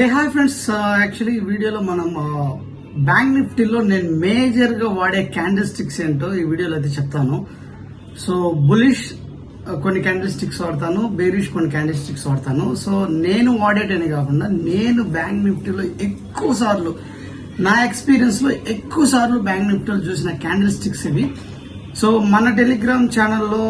ఏ hi friends actually ఈ వీడియోలో మనం uh, బ్యాంక్ నిఫ్టీలో నేను మేజర్గా వాడే క్యాండిల్ స్టిక్స్ ఏంటో ఈ వీడియోలో అయితే చెప్తాను. సో బులిష్ uh, కొన్ని క్యాండిల్ స్టిక్స్ వాడతాను బేరిష్ కొన్ని క్యాండిల్ స్టిక్స్ వాడతాను. సో నేను వాడేటనే కాకుండా నేను బ్యాంక్ నిఫ్టీలో ఎక్కువ సార్లు నా ఎక్స్పీరియన్స్లో ఎక్కువ సార్లు బ్యాంక్ నిఫ్టీలో చూసిన క్యాండిల్ స్టిక్స్ ఇవి. సో మన టెలిగ్రామ్ ఛానల్లో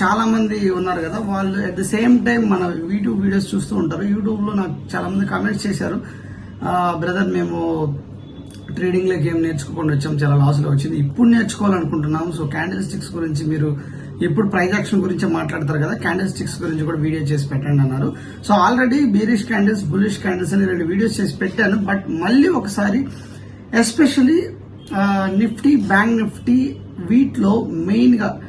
చాలా మంది ఉన్నారు కదా. వాళ్ళు అట్ ద సేమ్ టైం మన యూట్యూబ్ వీడియోస్ చూస్తూ ఉంటారు. యూట్యూబ్లో నాకు చాలా మంది కామెంట్స్ చేశారు బ్రదర్ మేము ట్రేడింగ్లోకి ఏం నేర్చుకోకుండా వచ్చాం. చాలా లాస్లో వచ్చింది. ఇప్పుడు నేర్చుకోవాలనుకుంటున్నాం సో క్యాండిల్ స్టిక్స్ గురించి మీరు ఎప్పుడు ప్రైజ్ యాక్షన్ గురించి మాట్లాడతారు కదా. క్యాండిల్ స్టిక్స్ గురించి కూడా వీడియో చేసి పెట్టండి అన్నారు. So already bearish candles bullish candles అని రెండు వీడియోస్ చేసి పెట్టాను. బట్ మళ్ళీ ఒకసారి ఎస్పెషలీ నిఫ్టీ బ్యాంక్ నిఫ్టీ వీటిలో మెయిన్గా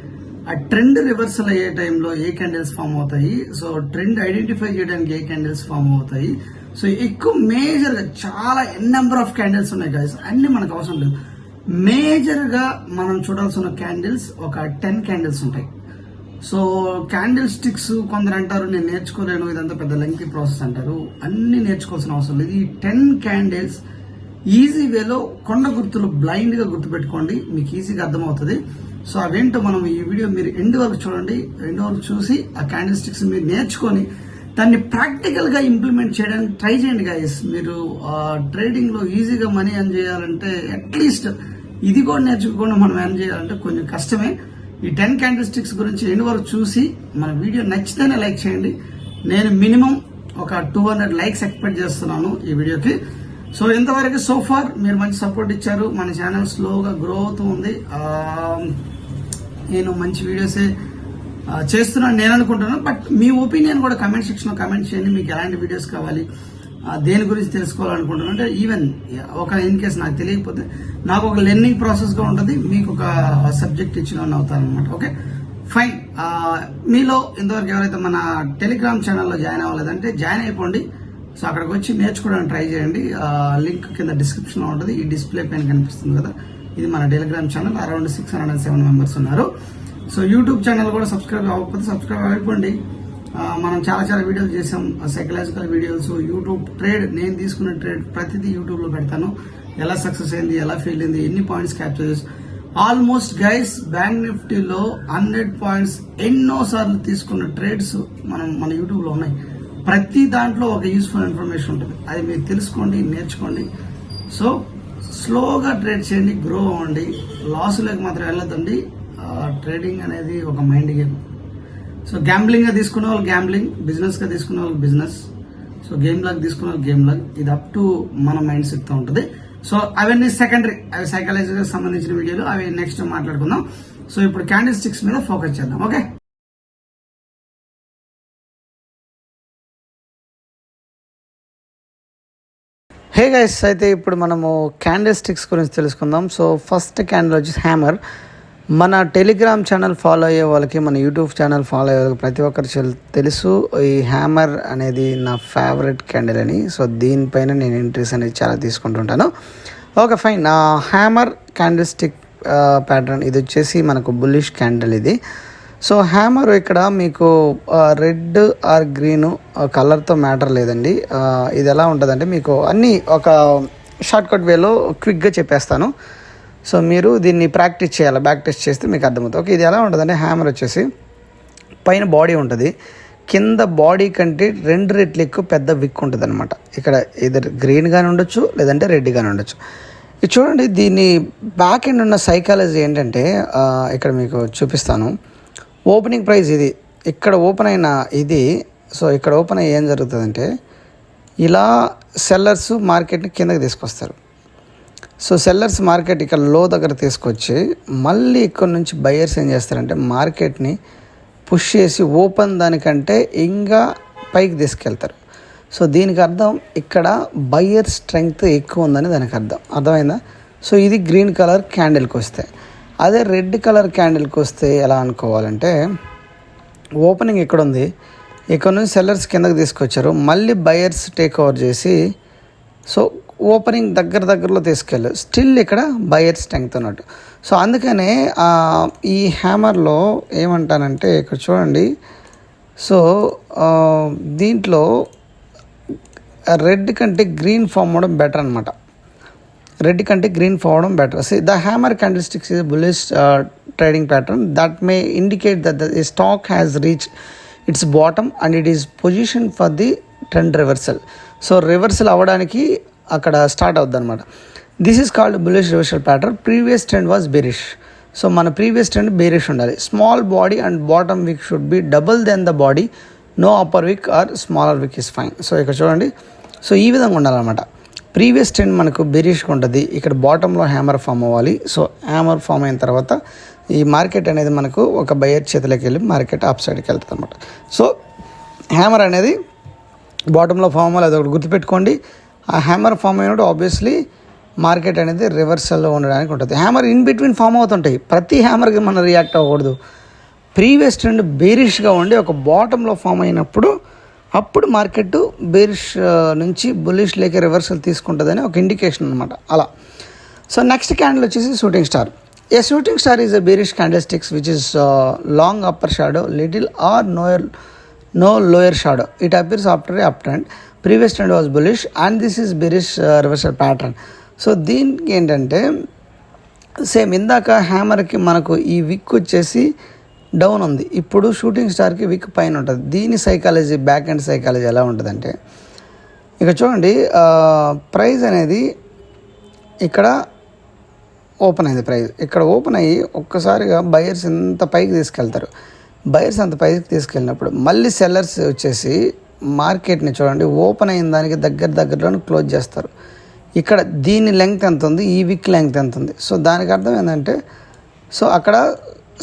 ఆ ట్రెండ్ రివర్సల్ అయ్యే టైంలో ఏ క్యాండిల్స్ ఫామ్ అవుతాయి? సో ట్రెండ్ ఐడెంటిఫై చేయడానికి ఏ క్యాండిల్స్ ఫామ్ అవుతాయి? సో ఎక్కువ మేజర్గా చాలా ఎన్ నెంబర్ ఆఫ్ క్యాండిల్స్ ఉన్నాయి గాయస్ అన్ని మనకు అవసరం లేదు. మేజర్గా మనం చూడాల్సిన క్యాండిల్స్ ఒక టెన్ క్యాండిల్స్ ఉంటాయి. సో క్యాండిల్ స్టిక్స్ కొందరు అంటారు నేను నేర్చుకోలేను ఇదంతా పెద్ద లెంగ్తీ ప్రాసెస్ అంటారు. అన్ని నేర్చుకోవాల్సిన అవసరం లేదు. ఈ టెన్ క్యాండిల్స్ ఈజీ వేలో కొండ గుర్తులు బ్లైండ్గా గుర్తుపెట్టుకోండి. మీకు ఈజీగా అర్థమవుతుంది. సో అవేంటో మనం ఈ వీడియో మీరు ఎండ్ వరకు చూడండి. ఎండ్ వరకు చూసి ఆ క్యాండిల్ స్టిక్స్ మీరు నేర్చుకొని దాన్ని ప్రాక్టికల్గా ఇంప్లిమెంట్ చేయడానికి ట్రై చేయండి గాయస్ మీరు ట్రేడింగ్లో ఈజీగా మనీ ఎర్న్ చేయాలంటే అట్లీస్ట్ ఇది కూడా నేర్చుకోకుండా మనం ఎర్న్ చేయాలంటే కొంచెం కష్టమే. ఈ టెన్ క్యాండిల్ స్టిక్స్ గురించి ఎండ్ వరకు చూసి మన వీడియో నచ్చితేనే లైక్ చేయండి. నేను మినిమం ఒక టూ హండ్రెడ్ లైక్స్ ఎక్స్పెక్ట్ చేస్తున్నాను ఈ వీడియోకి సో ఇంతవరకు సో ఫార్ మీరు మంచి సపోర్ట్ ఇచ్చారు. మన ఛానల్ స్లోగా గ్రో అవుతూ ఉంది. నేను మంచి వీడియోసే చేస్తున్నాను నేను అనుకుంటున్నాను. బట్ మీ ఒపీనియన్ కూడా కమెంట్ సెక్షన్లో కమెంట్ చేయండి. మీకు ఎలాంటి వీడియోస్ కావాలి దేని గురించి తెలుసుకోవాలనుకుంటున్నాను. అంటే ఈవెన్ ఒక ఇన్ కేస్ నాకు తెలియకపోతే నాకు ఒక లెర్నింగ్ ప్రాసెస్గా ఉంటుంది. మీకు ఒక సబ్జెక్ట్ ఇచ్చిన అవుతాను అనమాట ఓకే ఫైన్ మీలో ఇంతవరకు ఎవరైతే మన టెలిగ్రామ్ ఛానల్లో జాయిన్ అవ్వలేదంటే జాయిన్ అయిపోండి. సో అక్కడికి వచ్చి నేర్చుకోవడానికి ట్రై చేయండి. లింక్ కింద డిస్క్రిప్షన్లో ఉంటుంది. ఈ డిస్ప్లే పైన కనిపిస్తుంది కదా. ఇది మన Telegram channel. Around six hundred and seven members ఉన్నారు. సో యూట్యూబ్ ఛానల్ కూడా సబ్స్క్రైబ్ అవ్వకపోతే సబ్స్క్రైబ్ అయిపోండి. మనం చాలా చాలా వీడియోలు చేసాం సైకలాజికల్ వీడియోస్ యూట్యూబ్ ట్రేడ్ నేను తీసుకున్న ట్రేడ్ ప్రతిదీ యూట్యూబ్లో పెడతాను. ఎలా సక్సెస్ అయింది ఎలా ఫెయిల్ అయింది ఎన్ని పాయింట్స్ క్యాప్చర్ చేసి. ఆల్మోస్ట్ గైస్ బ్యాంక్ నిఫ్టీలో హండ్రెడ్ పాయింట్స్ ఎన్నోసార్లు తీసుకున్న ట్రేడ్స్ మనం మన యూట్యూబ్లో ఉన్నాయి. ప్రతి దాంట్లో ఒక యూస్ఫుల్ ఇన్ఫర్మేషన్ ఉంటుంది. అది మీరు తెలుసుకోండి నేర్చుకోండి. సో స్లోగా ట్రేడ్ చేయండి గ్రో అవ్వండి. లాసులకు మాత్రం వెళ్ళదండి ట్రేడింగ్ అనేది ఒక మైండ్ గేమ్ సో గ్యాంబ్లింగ్గా తీసుకునే వాళ్ళు గ్యాంబ్లింగ్ బిజినెస్గా తీసుకునే వాళ్ళు బిజినెస్ సో గేమ్ లాగ్ తీసుకునే వాళ్ళు గేమ్ లాగ్ ఇది అప్ టు మన మైండ్ సెట్తో ఉంటుంది. సో అవన్నీ సెకండరీ అవి సైకాలజీకి సంబంధించిన వీడియోలు. అవి నెక్స్ట్ మాట్లాడుకుందాం. సో ఇప్పుడు క్యాండిల్ స్టిక్స్ మీద ఫోకస్ చేద్దాం ఓకే హే గైస్ అయితే ఇప్పుడు మనము క్యాండిల్ స్టిక్స్ గురించి తెలుసుకుందాం. సో ఫస్ట్ క్యాండిల్ వచ్చేసి హ్యామర్ మన టెలిగ్రామ్ ఛానల్ ఫాలో అయ్యే వాళ్ళకి మన యూట్యూబ్ ఛానల్ ఫాలో అయ్యే వాళ్ళకి ప్రతి ఒక్కరు తెలుసు ఈ హ్యామర్ అనేది నా ఫేవరెట్ క్యాండిల్ అని. సో దీనిపైన నేను ఇంట్రెస్ట్ అనేది చాలా తీసుకుంటుంటాను. Okay fine hammer candlestick pattern ఇది వచ్చేసి మనకు బుల్లిష్ క్యాండిల్ ఇది. సో హ్యామర్ ఇక్కడ మీకు రెడ్ ఆర్ గ్రీన్ కలర్తో మ్యాటర్ లేదండి. ఇది ఎలా ఉంటుందంటే మీకు అన్నీ ఒక షార్ట్కట్ వేలో క్విక్గా చెప్పేస్తాను. సో మీరు దీన్ని ప్రాక్టీస్ చేయాలి బ్యాక్ టెస్ట్ చేస్తే మీకు అర్థమవుతుంది. ఓకే ఇది ఎలా ఉంటుందంటే హ్యామర్ వచ్చేసి పైన బాడీ ఉంటుంది. కింద బాడీ కంటే రెండు రెట్లు ఎక్కువ పెద్ద విక్ ఉంటుంది అనమాట ఇక్కడ ఇద్దరు గ్రీన్గానే ఉండొచ్చు లేదంటే రెడ్గానే ఉండొచ్చు. ఇది చూడండి దీని బ్యాక్ ఎండ్ ఉన్న సైకాలజీ ఏంటంటే ఇక్కడ మీకు చూపిస్తాను. ఓపెనింగ్ ప్రైస్ ఇది. ఇక్కడ ఓపెన్ అయిన ఇది సో ఇక్కడ ఓపెన్ అయ్యి ఏం జరుగుతుందంటే ఇలా సెల్లర్స్ మార్కెట్ని కిందకి తీసుకొస్తారు. సో సెల్లర్స్ మార్కెట్ ఇక్కడ లో దగ్గర తీసుకొచ్చి మళ్ళీ ఇక్కడ నుంచి బయర్స్ ఏం చేస్తారంటే మార్కెట్ని పుష్ చేసి ఓపెన్ దానికంటే ఇంకా పైకి తీసుకెళ్తారు. సో దీనికి అర్థం ఇక్కడ బయ్యర్ స్ట్రెంగ్త్ ఎక్కువ ఉందని దానికి అర్థం. అర్థమైందా? సో ఇది గ్రీన్ కలర్ క్యాండిల్కి వస్తాయి అదే రెడ్ కలర్ క్యాండిల్కి వస్తే ఎలా అనుకోవాలంటే ఓపెనింగ్ ఇక్కడ ఉంది ఇక్కడ నుంచి సెల్లర్స్ కిందకి తీసుకొచ్చారు. మళ్ళీ బయర్స్ టేక్ ఓవర్ చేసి సో ఓపెనింగ్ దగ్గర దగ్గరలో తీసుకెళ్ళు. స్టిల్ ఇక్కడ బయర్ స్ట్రెంగ్త్ ఉన్నట్టు. సో అందుకనే ఈ హ్యామర్లో ఏమంటానంటే ఇక్కడ చూడండి. సో దీంట్లో రెడ్ కంటే గ్రీన్ ఫామ్ అవడం బెటర్ అనమాట రెడ్ కంటే గ్రీన్ పోవడం better see the hammer candlesticks is bullish trading pattern that may indicate that the stock has reach its bottom and it is position for the trend reversal so reversal అవ్వడానికి అక్కడ start అవుద్ది అనమాట this is called bullish reversal pattern previous trend was bearish so మన previous trend bearish ఉండాలి. Small body and bottom wick should be double then the body no upper wick or smaller wick is fine so ఇక్కడ చూడండి. So ఈ విధంగా ఉండాలన్నమాట. Previous trend మనకు బెరిష్గా ఉంటుంది. ఇక్కడ బాటంలో హ్యామర్ ఫామ్ అవ్వాలి. సో హ్యామర్ ఫామ్ అయిన తర్వాత ఈ మార్కెట్ అనేది మనకు ఒక బయర్ చేతిలోకి వెళ్ళి మార్కెట్ అప్ సైడ్కి వెళ్తుంది అనమాట సో హ్యామర్ అనేది బాటంలో ఫామ్ అవ్వాలి. అదొకటి గుర్తుపెట్టుకోండి. ఆ హ్యామర్ ఫామ్ అయినప్పుడు ఆబ్వియస్లీ మార్కెట్ అనేది రివర్సల్లో ఉండడానికి ఉంటుంది. హ్యామర్ ఇన్ బిట్వీన్ ఫామ్ అవుతుంటాయి. ప్రతి హ్యామర్కి మనం రియాక్ట్ అవ్వకూడదు. ప్రీవియస్ ట్రెండ్ బేరిష్గా ఉండి ఒక బాటంలో ఫామ్ అయినప్పుడు అప్పుడు మార్కెట్ బేరిష్ నుంచి బులిష్ లేక రివర్సల్ తీసుకుంటుందని ఒక ఇండికేషన్ అనమాట అలా. సో నెక్స్ట్ క్యాండిల్ వచ్చేసి shooting star. A shooting star is a bearish candlesticks which is long upper shadow little or no no lower shadow. It appears after a up trend. Previous trend was bullish and this is bearish reversal pattern. So దీనికి ఏంటంటే same ఇందాక హ్యామర్కి మనకు ఈ విక్ వచ్చేసి down ఉంది. ఇప్పుడు shooting స్టార్కి విక్ పైన ఉంటుంది. దీని సైకాలజీ బ్యాక్ అండ్ సైకాలజీ ఎలా ఉంటుందంటే ఇక చూడండి ప్రైజ్ అనేది ఇక్కడ ఓపెన్ అయింది ప్రైజ్. ఇక్కడ ఓపెన్ అయ్యి ఒక్కసారిగా బయర్స్ ఇంత పైకి తీసుకెళ్తారు. బయర్స్ అంత పైకి తీసుకెళ్ళినప్పుడు మళ్ళీ సెల్లర్స్ వచ్చేసి మార్కెట్ని చూడండి ఓపెన్ అయిన దానికి దగ్గర దగ్గరలోనే క్లోజ్ చేస్తారు. ఇక్కడ దీని లెంగ్త్ ఎంత ఉంది? ఈ విక్ లెంగ్త్ ఎంత ఉంది? సో దానికి అర్థం ఏంటంటే సో అక్కడ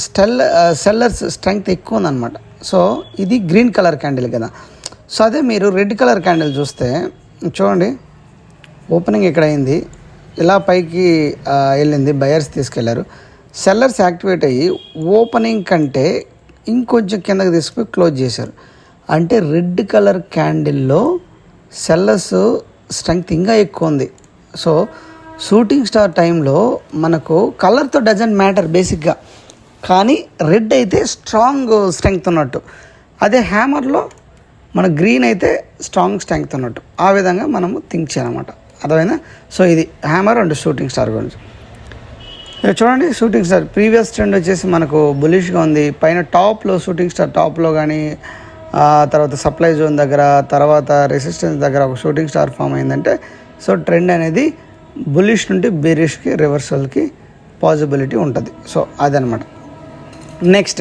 స్టెల్ సెల్లర్స్ స్ట్రెంగ్త్ ఎక్కువ ఉందన్నమాట. సో ఇది గ్రీన్ కలర్ క్యాండిల్ కదా. సో అదే మీరు రెడ్ కలర్ క్యాండిల్ చూస్తే చూడండి ఓపెనింగ్ ఇక్కడ అయింది. ఇలా పైకి వెళ్ళింది బయర్స్ తీసుకెళ్ళారు. సెల్లర్స్ యాక్టివేట్ అయ్యి ఓపెనింగ్ కంటే ఇంకొంచెం కిందకి తీసుకుపోయి క్లోజ్ చేశారు. అంటే రెడ్ కలర్ క్యాండిల్లో సెల్లర్స్ స్ట్రెంగ్త్ ఇంకా ఎక్కువ ఉంది. సో షూటింగ్ స్టార్ టైంలో మనకు కలర్తో డజంట్ మ్యాటర్ బేసిక్గా కానీ రెడ్ అయితే స్ట్రాంగ్ స్ట్రెంగ్త్ ఉన్నట్టు. అదే హ్యామర్లో మన గ్రీన్ అయితే స్ట్రాంగ్ స్ట్రెంగ్త్ ఉన్నట్టు. ఆ విధంగా మనము థింక్ చేయాలన్నమాట. అర్థమైనా సో ఇది హ్యామర్ అండ్ షూటింగ్ స్టార్ గురించి. చూడండి షూటింగ్ స్టార్. ప్రీవియస్ ట్రెండ్ వచ్చేసి మనకు బులిష్గా ఉంది. పైన టాప్లో షూటింగ్ స్టార్ టాప్లో కానీ తర్వాత సప్లై జోన్ దగ్గర తర్వాత రెసిస్టెన్స్ దగ్గర ఒక షూటింగ్ స్టార్ ఫామ్ అయిందంటే సో ట్రెండ్ అనేది బులిష్ నుండి బేరిష్కి రివర్సల్కి పాసిబిలిటీ ఉంటుంది. సో అదనమాట next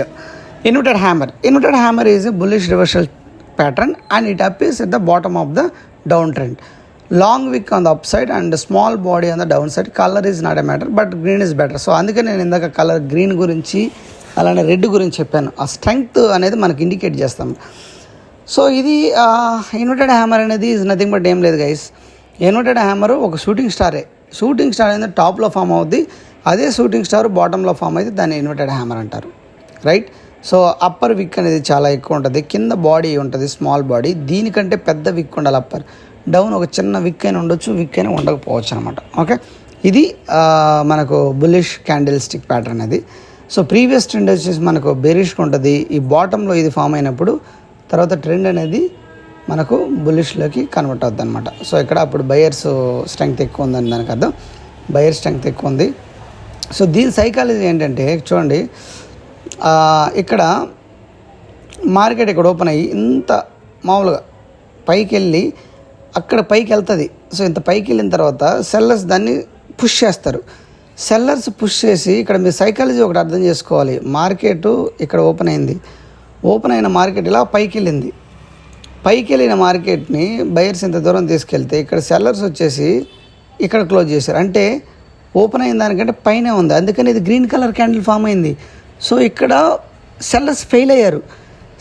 inverted hammer inverted hammer is a bullish reversal pattern and it appears at the bottom of the down trend long wick on the up side and small body on the down side colour is not a matter but green is better so అందుకే నేను ఇందాక colour green గురించి అలానే red గురించి చెప్పాను. ఆ strength అనేది మనకి ఇండికేట్ చేస్తాం. సో ఇది ఇన్వర్టెడ్ హ్యామర్ అనేది ఈజ్ నథింగ్ బట్ ఏం లేదు గైస్ ఇన్వర్టెడ్ హ్యామర్ ఒక షూటింగ్ స్టారే షూటింగ్ స్టార్ అనేది టాప్లో ఫామ్ అవుద్ది. అదే షూటింగ్ స్టార్ బాటంలో ఫామ్ అయితే దాన్ని ఇన్వర్టెడ్ హ్యామర్ అంటారు. రైట్ సో అప్పర్ విక్ అనేది చాలా ఎక్కువ ఉంటుంది. కింద బాడీ ఉంటుంది స్మాల్ బాడీ దీనికంటే పెద్ద విక్ ఉండాలి అప్పర్ డౌన్ ఒక చిన్న విక్ అయినా ఉండొచ్చు విక్ అయినా ఉండకపోవచ్చు అనమాట ఓకే ఇది మనకు బులిష్ క్యాండిల్ స్టిక్ ప్యాటర్న్ అది సో ప్రీవియస్ ట్రెండ్ వచ్చేసి మనకు బెరిష్గా ఉంటుంది. ఈ బాటంలో ఇది ఫామ్ అయినప్పుడు తర్వాత ట్రెండ్ అనేది మనకు బులిష్లోకి కన్వర్ట్ అవుద్ది అనమాట సో ఇక్కడ అప్పుడు బయర్స్ స్ట్రెంగ్త్ ఎక్కువ ఉందని దానికి అర్థం. బయర్ స్ట్రెంగ్త్ ఎక్కువ ఉంది. సో దీని సైకాలజీ ఏంటంటే చూడండి ఇక్కడ మార్కెట్ ఇక్కడ ఓపెన్ అయ్యి ఇంత మామూలుగా పైకి వెళ్ళి అక్కడ పైకి వెళ్తుంది సో ఇంత పైకి వెళ్ళిన తర్వాత సెల్లర్స్ దాన్ని పుష్ చేస్తారు. సెల్లర్స్ పుష్ చేసి ఇక్కడ మీ సైకాలజీ ఒకటి అర్థం చేసుకోవాలి. మార్కెట్ ఇక్కడ ఓపెన్ అయింది. ఓపెన్ అయిన మార్కెట్ ఇలా పైకి వెళ్ళింది పైకి వెళ్ళిన మార్కెట్ని బయర్స్ ఇంత దూరం తీసుకెళ్తే ఇక్కడ సెల్లర్స్ వచ్చేసి ఇక్కడ క్లోజ్ చేశారు. అంటే ఓపెన్ అయిన దానికంటే పైనే ఉంది. అందుకని ఇది గ్రీన్ కలర్ క్యాండిల్ ఫామ్ అయింది. సో ఇక్కడ సెల్లర్స్ ఫెయిల్ అయ్యారు.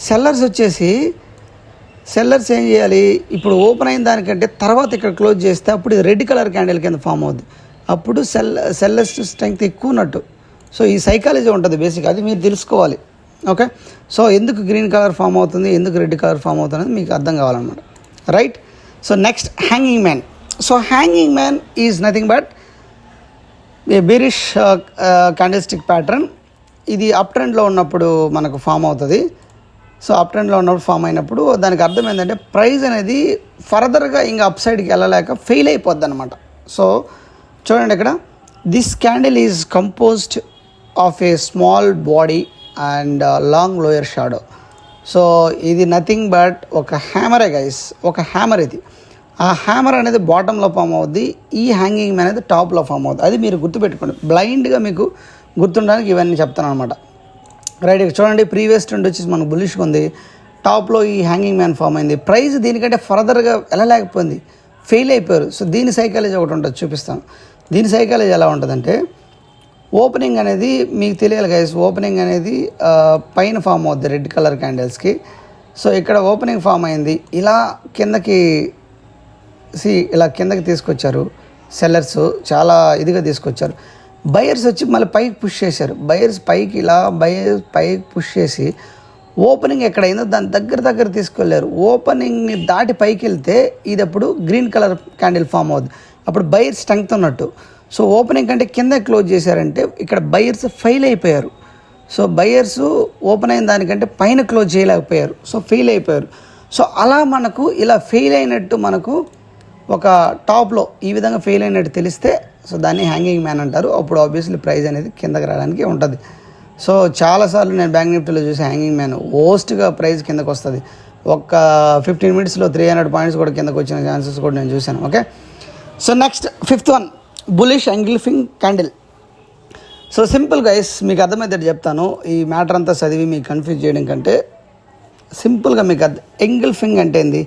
సెల్లర్స్ వచ్చేసి సెల్లర్స్ ఏం చేయాలి? ఇప్పుడు ఓపెన్ అయిన దానికంటే తర్వాత ఇక్కడ క్లోజ్ చేస్తే అప్పుడు ఇది రెడ్ కలర్ క్యాండిల్ కింద ఫామ్ అవుద్ది. అప్పుడు సెల్ సెల్లర్స్ స్ట్రెంగ్త్ ఎక్కువ ఉన్నట్టు. సో ఈ సైకాలజీ ఉంటుంది బేసిక్ అది మీరు తెలుసుకోవాలి. ఓకే సో ఎందుకు గ్రీన్ కలర్ ఫామ్ అవుతుంది? ఎందుకు రెడ్ కలర్ ఫామ్ అవుతుంది మీకు అర్థం కావాలన్నమాట. Right so next hanging man so hanging man is nothing but a bearish candlestick pattern ఇది అప్ ట్రెండ్లో ఉన్నప్పుడు మనకు ఫామ్ అవుతుంది. సో అప్ ట్రెండ్లో ఉన్నప్పుడు ఫామ్ అయినప్పుడు దానికి అర్థం ఏంటంటే ప్రైస్ అనేది ఫర్దర్గా ఇంకా అప్ సైడ్కి వెళ్ళలేక ఫెయిల్ అయిపోద్ది అనమాట సో చూడండి ఇక్కడ. This candle is composed of a small body and long lower shadow so ఇది నథింగ్ బట్ ఒక హ్యామరే గైస్ ఒక హ్యామర్ ఇది. ఆ హ్యామర్ అనేది బాటంలో ఫామ్ అవుద్ది. ఈ హ్యాంగింగ్ అనేది టాప్లో ఫామ్ అవుద్ది. అది మీరు గుర్తుపెట్టుకోండి. బ్లైండ్గా మీకు గుర్తుండడానికి ఇవన్నీ చెప్తాను అనమాట రైట్ ఇక్కడ చూడండి ప్రీవియస్ ట్రెండ్ వచ్చేసి మనకు బులిష్గా ఉంది. టాప్లో ఈ హ్యాంగింగ్ మ్యాన్ ఫామ్ అయింది. ప్రైస్ దీనికంటే ఫర్దర్గా వెళ్ళలేకపోయింది. ఫెయిల్ అయిపోయారు. సో దీని సైకాలజీ ఒకటి ఉంటుంది చూపిస్తాను. దీని సైకాలజీ ఎలా ఉంటుందంటే ఓపెనింగ్ అనేది మీకు తెలియాలి గైస్ ఓపెనింగ్ అనేది పైన ఫామ్ అవుద్ది రెడ్ కలర్ క్యాండిల్స్కి సో ఇక్కడ ఓపెనింగ్ ఫామ్ అయింది. ఇలా కిందకి సి ఇలా కిందకి తీసుకొచ్చారు. సెల్లర్స్ చాలా ఇదిగా తీసుకొచ్చారు. బయర్స్ వచ్చి మళ్ళీ పైకి పుష్ చేశారు. బయర్స్ పైకి ఇలా బయర్స్ పైకి పుష్ చేసి ఓపెనింగ్ ఎక్కడైందో దాని దగ్గర దగ్గర తీసుకెళ్ళారు ఓపెనింగ్ని దాటి పైకి వెళ్తే ఇది అప్పుడు గ్రీన్ కలర్ క్యాండిల్ ఫామ్ అవుద్ది. అప్పుడు బయర్ స్ట్రెంగ్త్ ఉన్నట్టు. సో ఓపెనింగ్ కంటే కింద క్లోజ్ చేశారంటే ఇక్కడ బయర్స్ ఫెయిల్ అయిపోయారు. సో బయర్స్ ఓపెన్ అయిన దానికంటే పైన క్లోజ్ చేయలేకపోయారు. సో ఫెయిల్ అయిపోయారు. సో అలా మనకు ఇలా ఫెయిల్ అయినట్టు మనకు ఒక టాప్లో ఈ విధంగా ఫెయిల్ అయినట్టు తెలిస్తే సో దాన్ని హ్యాంగింగ్ మ్యాన్ అంటారు. అప్పుడు ఆబ్వియస్లీ ప్రైస్ అనేది కిందకి రావడానికి ఉంటుంది. సో చాలాసార్లు నేను బ్యాంక్ నిఫ్టీలో చూసి హ్యాంగింగ్ మ్యాన్ ఓస్ట్గా ప్రైస్ కిందకు వస్తుంది. ఒక ఫిఫ్టీన్ మినిట్స్లో త్రీ హండ్రెడ్ పాయింట్స్ కూడా కిందకు వచ్చిన ఛాన్సెస్ కూడా నేను చూశాను. Okay so next fifth one bullish engulfing candle so simple guys మీకు అర్థమైతే చెప్తాను. ఈ మ్యాటర్ అంతా చదివి మీకు కన్ఫ్యూజ్ చేయడం కంటే సింపుల్గా మీకు అర్థం ఎంగిల్ఫింగ్ అంటే ఏంది?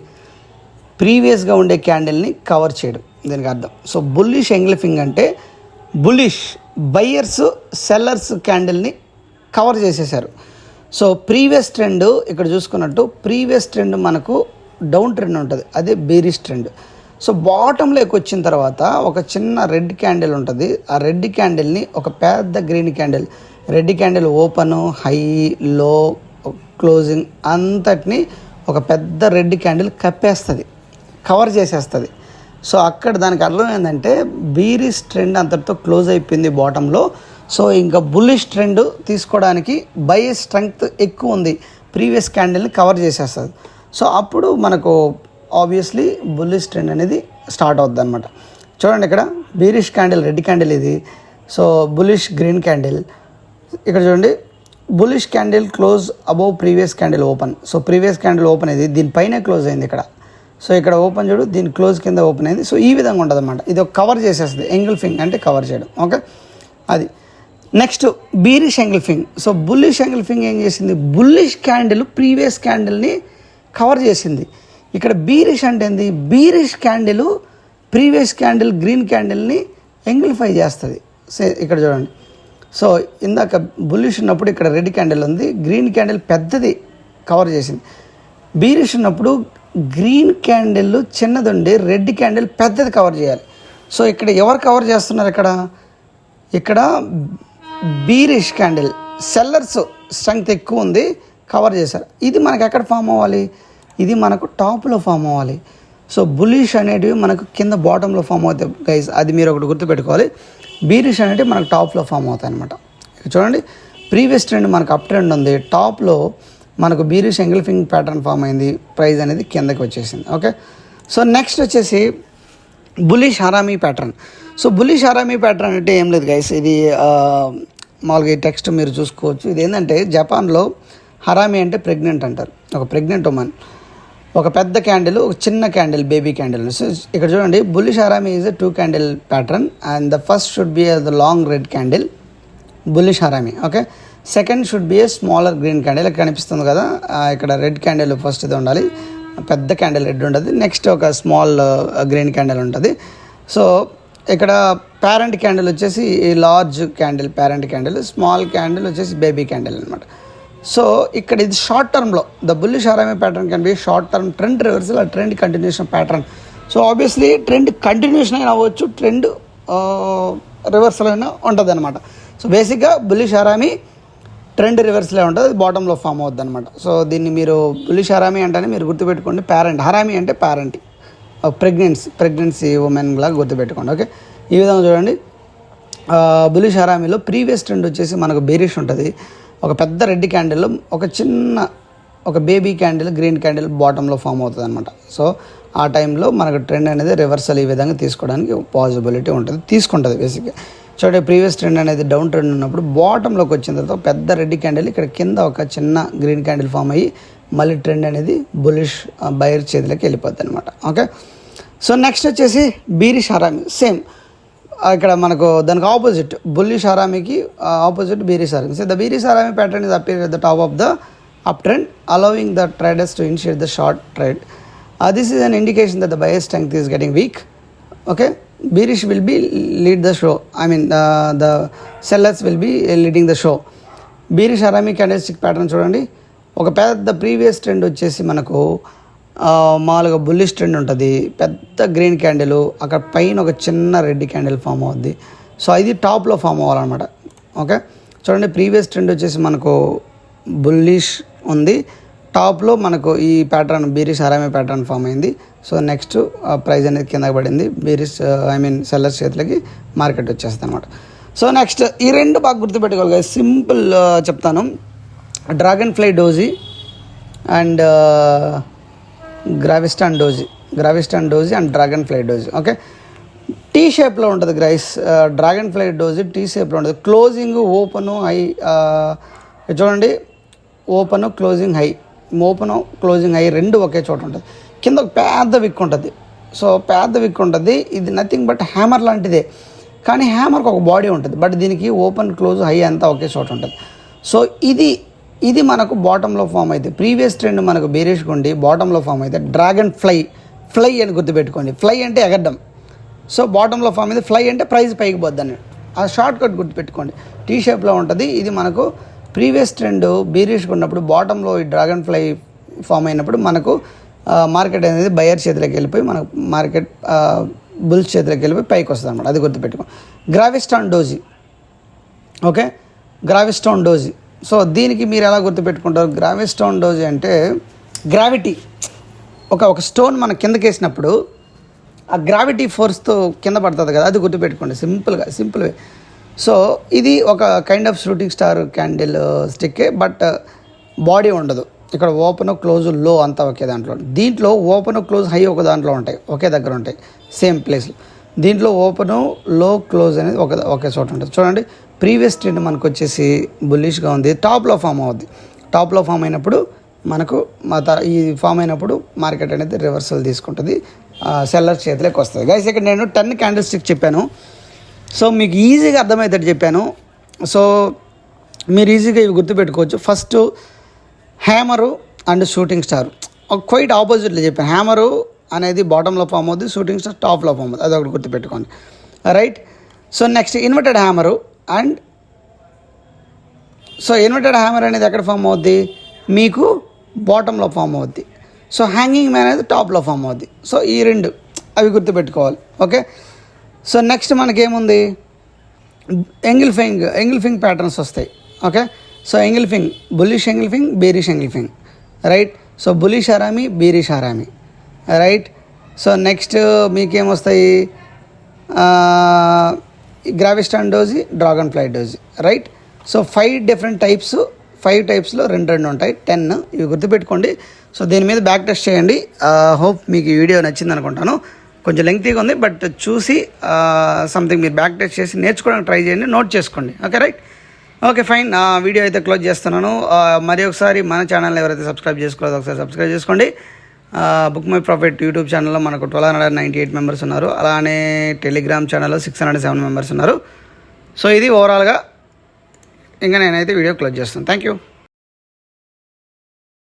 ప్రీవియస్గా ఉండే క్యాండిల్ని కవర్ చేయడం. దీనికి అర్థం. సో బుల్లిష్ ఎంగ్లిఫింగ్ అంటే బుల్లిష్ బయ్యర్స్ సెల్లర్స్ క్యాండిల్ని కవర్ చేసేసారు. సో ప్రీవియస్ ట్రెండ్ ఇక్కడ చూసుకున్నట్టు ప్రీవియస్ ట్రెండ్ మనకు డౌన్ ట్రెండ్ ఉంటుంది. అదే బేరిష్ ట్రెండ్ సో బాటంలోకి వచ్చిన తర్వాత ఒక చిన్న రెడ్ క్యాండిల్ ఉంటుంది. ఆ రెడ్ క్యాండిల్ని ఒక పెద్ద green candle red candle open high low closing అంతటిని ఒక పెద్ద రెడ్ క్యాండిల్ కప్పేస్తుంది. కవర్ చేసేస్తుంది. సో అక్కడ దానికి అర్థం ఏంటంటే బీరిస్ ట్రెండ్ అంతటితో క్లోజ్ అయిపోయింది బాటంలో సో ఇంకా బుల్లిష్ ట్రెండ్ తీసుకోవడానికి బై స్ట్రెంగ్త్ ఎక్కువ ఉంది. ప్రీవియస్ క్యాండిల్ని కవర్ చేసేస్తుంది. సో అప్పుడు మనకు ఆబ్వియస్లీ బుల్లిష్ ట్రెండ్ అనేది స్టార్ట్ అవుద్ది అనమాట చూడండి ఇక్కడ బీరిష్ క్యాండిల్ రెడ్ క్యాండిల్ ఇది. సో బులిష్ గ్రీన్ క్యాండిల్ ఇక్కడ చూడండి bullish candle close above previous candle open so previous candle open అయింది దీనిపైనే క్లోజ్ అయింది ఇక్కడ. సో ఇక్కడ ఓపెన్ చూడు దీని క్లోజ్ కింద ఓపెన్ అయింది. సో ఈ విధంగా ఉంటుంది అనమాట ఇది ఒక కవర్ చేసేస్తుంది ఎంగిల్ఫింగ్ అంటే కవర్ చేయడం. ఓకే? అది. Next bearish engulfing so bullish engulfing ఏం చేసింది? బుల్లిష్ క్యాండిల్ ప్రీవియస్ క్యాండిల్ని కవర్ చేసింది. ఇక్కడ బీరిష్ అంటే ఏంది? Bearish candle previous candle green క్యాండిల్ని ఎంగిల్ఫై చేస్తుంది. సే ఇక్కడ చూడండి. సో ఇందాక బుల్లిష్ ఉన్నప్పుడు ఇక్కడ రెడ్ క్యాండిల్ ఉంది గ్రీన్ క్యాండిల్ పెద్దది కవర్ చేసింది. బీరిష్ ఉన్నప్పుడు గ్రీన్ క్యాండిల్ చిన్నదుండి రెడ్ క్యాండిల్ పెద్దది కవర్ చేయాలి. సో ఇక్కడ ఎవరు కవర్ చేస్తున్నారు ఇక్కడ? ఇక్కడ బీరిష్ క్యాండిల్ సెల్లర్స్ స్ట్రెంగ్త్ ఎక్కువ ఉంది కవర్ చేశారు. ఇది మనకు ఎక్కడ ఫామ్ అవ్వాలి? ఇది మనకు టాప్లో ఫామ్ అవ్వాలి. సో బులిష్ అనేటివి మనకు కింద బాటంలో ఫామ్ అవుతాయి. గైస్ అది మీరు ఒకటి గుర్తుపెట్టుకోవాలి. బీరిష్ అనేటివి మనకు టాప్లో ఫామ్ అవుతాయి అనమాట చూడండి ప్రీవియస్ ట్రెండ్ మనకు అప్ ట్రెండ్ ఉంది. టాప్లో మనకు bearish engulfing pattern form అయింది. ప్రైస్ అనేది కిందకి వచ్చేసింది. ఓకే? సో నెక్స్ట్ వచ్చేసి bullish harami pattern. So bullish harami pattern అంటే ఏం లేదు గైస్ ఇది మామూలుగా ఈ టెక్స్ట్ మీరు చూసుకోవచ్చు. ఇది ఏంటంటే జపాన్లో హరామీ అంటే ప్రెగ్నెంట్ అంటారు. ఒక ప్రెగ్నెంట్ ఉమెన్ ఒక పెద్ద క్యాండిల్ ఒక చిన్న క్యాండిల్ బేబీ క్యాండిల్ సో ఇక్కడ చూడండి bullish harami is two candle pattern and the first should be the long red candle bullish harami. Okay? Second should be a smaller green candle ఇక్కడ కనిపిస్తుంది కదా. ఇక్కడ రెడ్ క్యాండిల్ ఫస్ట్ ఇది ఉండాలి. పెద్ద candle red ఉంటుంది నెక్స్ట్ ఒక small green candle ఉంటుంది. సో ఇక్కడ పేరెంట్ క్యాండిల్ వచ్చేసి large candle parent candle small candle వచ్చేసి బేబీ క్యాండిల్ అనమాట సో ఇక్కడ ఇది షార్ట్ టర్మ్లో the bullish harami pattern can be short term trend reversal ఆ trend continuation pattern so obviously trend continuation అయినా అవ్వచ్చు ట్రెండ్ రివర్సల్ అయినా ఉంటుంది అనమాట సో బేసిక్గా బుల్లిష్ హరామీ ట్రెండ్ రివర్స్లో ఉంటుంది అది బాటంలో ఫామ్ అవుద్ది అనమాట సో దీన్ని మీరు పులిష్ హరామీ అంటేనే మీరు గుర్తుపెట్టుకోండి ప్యారెంట్ హరామీ అంటే ప్యారెంట్ ప్రెగ్నెన్సీ ప్రెగ్నెన్సీ ఉమెన్ లాగా గుర్తుపెట్టుకోండి ఓకే? ఈ విధంగా చూడండి. బులిష్ హరామీలో ప్రీవియస్ ట్రెండ్ వచ్చేసి మనకు బేరిష్ ఉంటుంది. ఒక పెద్ద రెడ్ క్యాండిల్ ఒక చిన్న ఒక బేబీ క్యాండిల్ గ్రీన్ క్యాండిల్ బాటంలో ఫామ్ అవుతుంది అనమాట సో ఆ టైంలో మనకు ట్రెండ్ అనేది రివర్సల్ ఈ విధంగా తీసుకోవడానికి పాసిబిలిటీ ఉంటుంది తీసుకుంటుంది బేసిక్గా చూడండి ప్రీవియస్ ట్రెండ్ అనేది డౌన్ ట్రెండ్ ఉన్నప్పుడు బాటంలోకి వచ్చిన తర్వాత పెద్ద రెడ్ క్యాండిల్ ఇక్కడ కింద ఒక చిన్న గ్రీన్ క్యాండిల్ ఫామ్ అయ్యి మళ్ళీ ట్రెండ్ అనేది బులిష్ బయర్ చేతిలోకి వెళ్ళిపోద్ది అనమాట ఓకే సో నెక్స్ట్ వచ్చేసి బీరిష్ హరామి సేమ్ ఇక్కడ మనకు దానికి opposite bullish హరామికి opposite bearish harami so the bearish harami pattern is appear at the top of the uptrend allowing the traders to initiate the short trade. This this is indication indication that the buyer strength is getting weak. Bearish will be lead the show. I mean uh, the sellers will be uh, leading the show. Bearish harami candlestick pattern చూడండి. ఒక పెద్ద previous trend వచ్చేసి మనకు మామూలుగా bullish trend ఉంటుంది. పెద్ద green candle అక్కడ పైన ఒక చిన్న రెడ్ క్యాండిల్ ఫామ్ అవుద్ది. సో ఇది టాప్లో ఫామ్ అవ్వాలన్నమాట. ఓకే చూడండి ప్రీవియస్ ట్రెండ్ వచ్చేసి మనకు బుల్లిష్ ఉంది. టాప్లో మనకు ఈ pattern bearish harami pattern form అయింది. సో నెక్స్ట్ ప్రైస్ అనేది కింద పడింది. బీరిస్ ఐ మీన్ సెల్లర్స్ చేతులకి మార్కెట్ వచ్చేస్తుంది అనమాట సో నెక్స్ట్ ఈ రెండు బాగా గుర్తుపెట్టుకోవాలి సింపుల్ చెప్తాను. Dragonfly doji and gravestone doji. Gravestone doji and dragonfly doji. Okay? T షేప్లో ఉంటుంది guys dragonfly doji T షేప్లో ఉంటుంది. క్లోజింగ్ ఓపెను హై చూడండి. Open closing high open closing high రెండు ఒకే చోట ఉంటుంది. కింద ఒక పెద్ద విక్ ఉంటుంది. సో పెద్ద విక్ ఉంటుంది. ఇది నథింగ్ బట్ హ్యామర్ లాంటిదే. కానీ హ్యామర్కి ఒక బాడీ ఉంటుంది. బట్ దీనికి ఓపెన్ క్లోజ్ హై అంతా ఒకే చోట ఉంటుంది. సో ఇది ఇది మనకు బాటంలో ఫామ్ అయితే ప్రీవియస్ ట్రెండ్ మనకు బేరేష్గా ఉండి బాటంలో ఫామ్ అయితే డ్రాగన్ ఫ్లై ఫ్లై అని గుర్తుపెట్టుకోండి. ఫ్లై అంటే ఎగడ్డం సో బాటంలో ఫామ్ అయితే ఫ్లై అంటే ప్రైస్ పైకి పోద్దని ఆ షార్ట్ కట్ గుర్తుపెట్టుకోండి. టీ షేప్లో ఉంటుంది. ఇది మనకు ప్రీవియస్ ట్రెండ్ బీరిష్గా ఉన్నప్పుడు బాటంలో ఈ డ్రాగన్ ఫ్లై ఫామ్ అయినప్పుడు మనకు మార్కెట్ అనేది బయర్ చేతిలోకి వెళ్ళిపోయి మనకు మార్కెట్ బుల్స్ చేతిలోకి వెళ్ళిపోయి పైకి వస్తుంది అనమాట అది గుర్తుపెట్టుకో. Gravestone doji okay gravestone doji so దీనికి మీరు ఎలా గుర్తుపెట్టుకుంటారు? గ్రావిస్టోన్ డోజీ అంటే గ్రావిటీ ఒక ఒక స్టోన్ మన కిందకి వేసినప్పుడు ఆ గ్రావిటీ ఫోర్స్తో కింద పడుతుంది కదా అది గుర్తుపెట్టుకోండి. సింపుల్గా సింపుల్ సో ఇది ఒక kind of shooting star candle స్టిక్కే but body ఉండదు. ఇక్కడ ఓపెన్ క్లోజ్లో అంతా ఒకే దాంట్లో దీంట్లో ఓపెన్ క్లోజ్ హై ఒక దాంట్లో ఉంటాయి. ఒకే దగ్గర ఉంటాయి. సేమ్ ప్లేస్లో దీంట్లో ఓపెను లో క్లోజ్ అనేది ఒక ఒకే చోట ఉంటుంది. చూడండి ప్రీవియస్ ట్రెండ్ మనకు వచ్చేసి బుల్లిష్గా ఉంది టాప్లో ఫామ్ అవుద్ది. టాప్లో ఫామ్ అయినప్పుడు మనకు ఈ ఫామ్ అయినప్పుడు మార్కెట్ అనేది రివర్సల్ తీసుకుంటుంది. సెల్లర్ చేతిలోకి వస్తుంది. గైస్ ఇక్కడ నేను టెన్ క్యాండిల్ స్టిక్ చెప్పాను. సో మీకు ఈజీగా అర్థమవుతాడు చెప్పాను. సో మీరు ఈజీగా ఇవి గుర్తుపెట్టుకోవచ్చు. First hammer and shooting star. Quite ఆపోజిట్లో చెప్పాను. హ్యామరు అనేది బాటంలో ఫామ్ అవుద్ది షూటింగ్ స్టార్ టాప్లో ఫామ్ అవుతుంది అది ఒకటి గుర్తుపెట్టుకోండి. Right? So next inverted hammer and so inverted hammer అనేది ఎక్కడ ఫామ్ అవుద్ది? మీకు బాటంలో ఫామ్ అవుద్ది. సో హ్యాంగింగ్ మ్యాన్ అనేది టాప్లో ఫామ్ అవుద్ది. సో ఈ రెండు అవి గుర్తుపెట్టుకోవాలి. ఓకే? సో నెక్స్ట్ మనకేముంది? Engulfing engulfing patterns వస్తాయి. Okay? So engulfing bullish engulfing bearish engulfing. Right? So bullish harami bearish harami right? So next మీకేమొస్తాయి? Gravestone doji dragonfly doji. Right? So five different types five టైప్స్లో రెండు రెండు ఉంటాయి. Ten ఇవి గుర్తుపెట్టుకోండి. So దీని మీద back test చేయండి. Hope మీకు ఈ వీడియో నచ్చింది అనుకుంటాను కొంచెం లెంగ్తీగా ఉంది బట్ చూసి సంథింగ్ మీరు బ్యాక్ టెస్ట్ చేసి నేర్చుకోవడానికి ట్రై చేయండి నోట్ చేసుకోండి. Okay right okay fine video అయితే క్లోజ్ చేస్తున్నాను. మరి ఒకసారి మన ఛానల్ ఎవరైతే సబ్స్క్రైబ్ చేసుకోలేదో ఒకసారి సబ్స్క్రైబ్ చేసుకోండి. బుక్ మై ప్రాఫిట్ యూట్యూబ్ ఛానల్లో మనకు twelve hundred ninety eight members ఉన్నారు. అలానే టెలిగ్రామ్ ఛానల్లో సిక్స్ హండ్రెడ్ సెవెన్ మెంబర్స్ ఉన్నారు. సో ఇది ఓవరాల్గా ఇంకా నేనైతే వీడియో క్లోజ్ చేస్తాను. Thank you